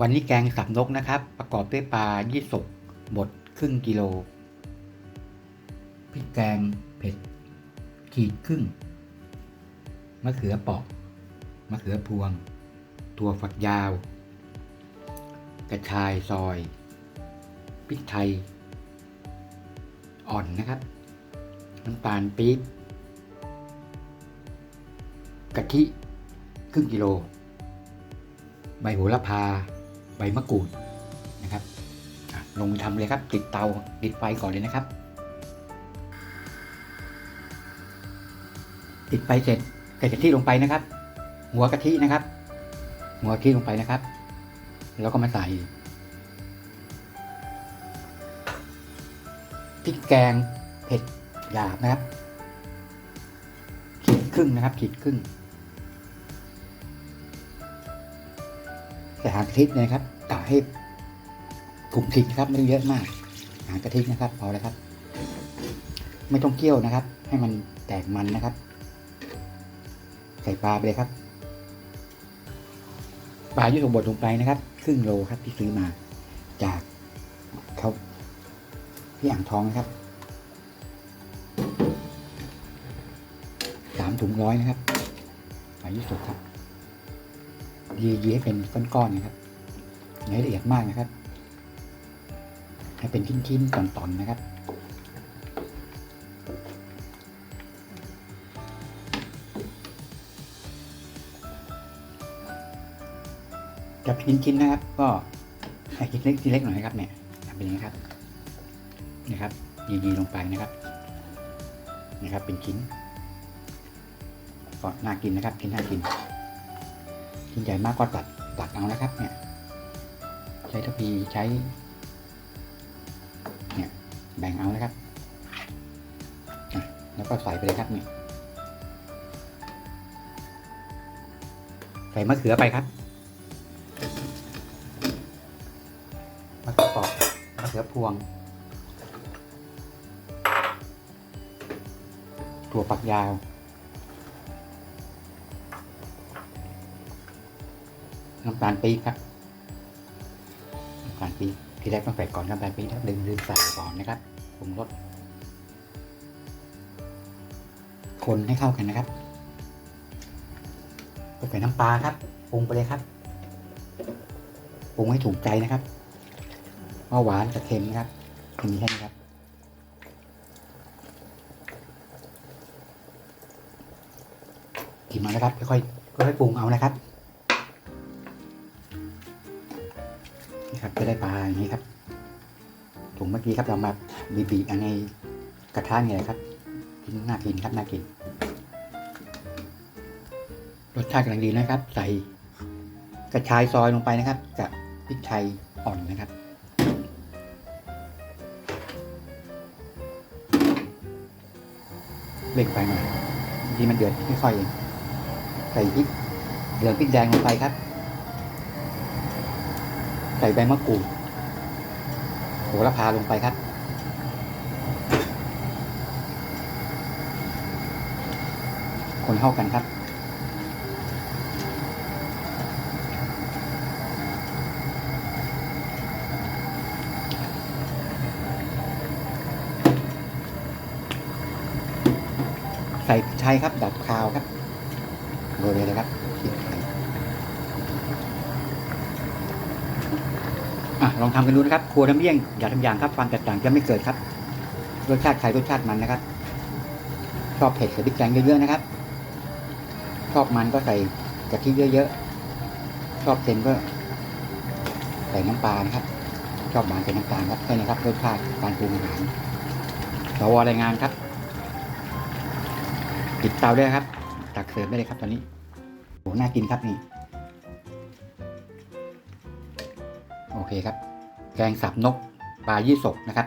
วันนี้แกงสับนกนะครับ ประกอบด้วยปลายี่สกบดครึ่งกิโลพริกแกงเผ็ด ขีดครึ่งมะเขือเปอกมะเขือพวง ตัวฝักยาว กระชายซอยพริกไทย อ่อนนะครับน้ำตาลปี๊บกะทิครึ่งกิโล ใบโหระพา ใบมะกรูดนะครับลงมือทำเลยครับ ติดเตาติดไฟก่อนเลยนะครับ ติดไฟเสร็จใส่กะทิลงไปนะครับ หัวกะทินะครับ หัวกะทิลงไปนะครับ แล้วก็มาใส่พริกแกงเผ็ดหยาบนะครับ ขีดครึ่งนะครับ ขีดครึ่ง ใส่หางกะทิเนะครับกะให้ถูกพริกครับไม่ต้องเยอะมาก หางกะทินะครับพอแล้วครับ ไม่ต้องเคี่ยวนะครับ ให้มันแตกมันนะครับ ใส่ปลาไปเลยครับปลายุสงบดลงไปนะครับ ครึ่งโลครับที่ซื้อมา จากเขาที่อ่างทองนะครับสามถุงร้อยนะครับปลายุสงครับ ยีให้เป็นก้อนๆนะครับย่าให้ละเอียดมากนะครับ ให้เป็นชิ้นๆตอนๆนะครับจะเป็นชิ้นๆนะครับ ก็ให้ชิ้นเล็กชิ้นเล็กหน่อยนะครับเนี่ยทำเป็นอย่างนี้ครับนะครับยีๆลงไปนะครับนะครับ เป็นชิ้นก็น่ากินนะครับชิ้นน่ากินิ้นใหญ่มากก็ตัดตัดเอานะครับเนี่ยใช้ทัพพีใช้เนี่ยแบ่งเอานะครับแล้วก็ใส่ไปเลยครับเนี่ยใส่มะเขือไปครับมะเขือปอกมะเขือพวงถั่วฝักยาว น้ำตาลปี๊บครับน้ำตาลปี๊บทีแรกต้องใส่ก่อนน้ำตาลปี๊บครับลืมลืมใส่ก่อนนะครับปรุงรสคนให้เข้ากันนะครับก็ใส่น้ำปลาครับปรุงไปเลยครับปรุงให้ถูกใจนะครับว่าหวานกับเค็มนะครับมีแค่นี้ครับกินมาแล้วครับค่อยๆค่อยๆปรุงเอานะครับ นี่ครับจะได้ปลาอย่างนี้ครับถุงเมื่อกี้ครับเรามาบีบๆอันในกระทะนี่ยครับนน่ากินครับน่ากิน รสชาติกำลังดีนะครับ ใส่กระชายซอยลงไปนะครับ กับพริกไทยอ่อนนะครับเร่งไฟหน่อยทีมันเดือดไม่ค่อยเองใส่พริกเหลืองพริกแดงลงไปครับ ใส่ใบมะกรูดโหระพาลงไปครับ คนเข้ากันครับ ใส่ไทยครับ ดับคาวครับโรยเลยนะครับพริกไทย อะ ลองทำกันดูนะครับ ครัวทำเยี่ยงอย่าทำอย่างครับความแตกต่างจะไม่เกิดครับ รสชาติใครรสชาติมันนะครับ ชอบเผ็ดใส่พริกแกงเยอะๆนะครับ ชอบมันก็ใส่กะทิเยอะๆ ชอบเค็มก็ใส่น้ำปลานะครับ ชอบหวานใส่น้ำตาลครับแค่นี้ครับรสชาติการปรุงอาหารสวรายงานครับติดเตาได้ครับ ตักเสิร์ฟได้เลยครับ ตอนนี้โหน่ากินครับนี่ โอเคครับ แกงสับนกปลายี่สกนะครับ